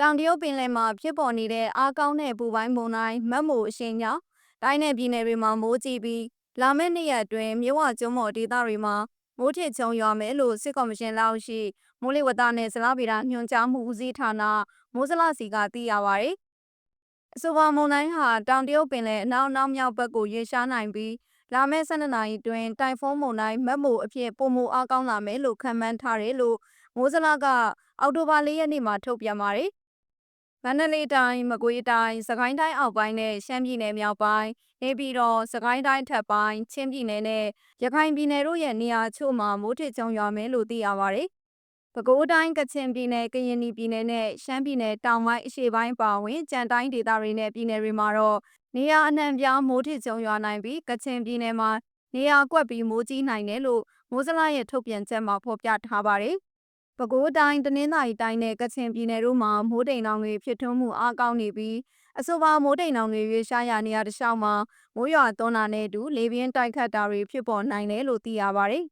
တောင်တရုတ်ပင်လယ်မှာဖြစ်ပေါ်နေတဲ့အားကောင်းတဲ့ပူပိုင်းမုန်တိုင်းမတ်မိုအရှိန်ကြောင့်တိုင်းနယ်ပြည်နယ်တွေမှာမိုးကြီးပြီးလာမယ့်နှစ်ရက်အတွင်းမြဝကျွန်းပေါ်ဒေသတွေမှာမိုးထစ်ချုံရွာမယ်လို့စစ်ကော်မရှင်လက်အောက်ရှိမိုးလေဝသနဲ့ဇလဗေဒညွှန်ကြားမှုဦးစီးဌာနမိုးစလစီကသိရပါဗျ။အဆိုပါမုန်တိုင်းဟာတောင်တရုတ်ပင်လယ်အနောက်အနောက်မြောက်ဘက်ကိုရွေ့ရှားနိုင်ပြီးလာမယ့်12နာရီအတွင်းတိုင်ဖုန်းမုန်တိုင်းမတ်မိုအဖြစ်ပုံမူအားကောင်းလာမယ်လို့ခန့်မှန်းထားတယ်လို့မိုးစလကအောက်တိုဘာ၄ရက်နေ့မှာထုတ်ပြန်ပါတယ်။ မန္တလေးတိုင်းမကွေးတိုင်းစကိုင်းတိုင်းအောက်ပိုင်းနဲ့ရှမ်းပြည်နယ်မြောက်ပိုင်းနေပြည်တော်စကိုင်းတိုင်းထပ်ပိုင်းချင်းပြည်နယ်နဲ့ရခိုင်ပြည်နယ်တို့ရဲ့နေရာချို့မှာမိုးထစ်ချုံရွာမယ်လို့သိရပါတယ်။ပဲခူးတိုင်းကချင်ပြည်နယ်ကရင်ပြည်နယ်နဲ့ရှမ်းပြည်နယ်တောင်ပိုင်းအရှေ့ပိုင်းပါဝင်ကြံတိုင်းဒေသတွေနဲ့ပြည်နယ်တွေမှာတော့နေရာအနှံ့ပြားမိုးထစ်ချုံရွာနိုင်ပြီးကချင်ပြည်နယ်မှာနေရာကွက်ပြီးမိုးကြီးနိုင်တယ်လို့မိုးစလရဲ့ထုတ်ပြန်ချက်မှာဖော်ပြထားပါတယ်။ ပဲခူးတိုင်းတနင်္သာရီတိုင်းနဲ့ကချင်ပြည်နယ်တို့မှာမိုးတိမ်တောင်တွေဖြစ်ထွန်းမှုအားကောင်းနေပြီးအဆိုပါမိုးတိမ်တောင်တွေရွေးရှားရာနေရာတစ်လျှောက်မှာမိုးရွာသွန်းတာနဲ့အတူလေပြင်းတိုက်ခတ်တာတွေဖြစ်ပေါ်နိုင်တယ်လို့သိရပါတယ်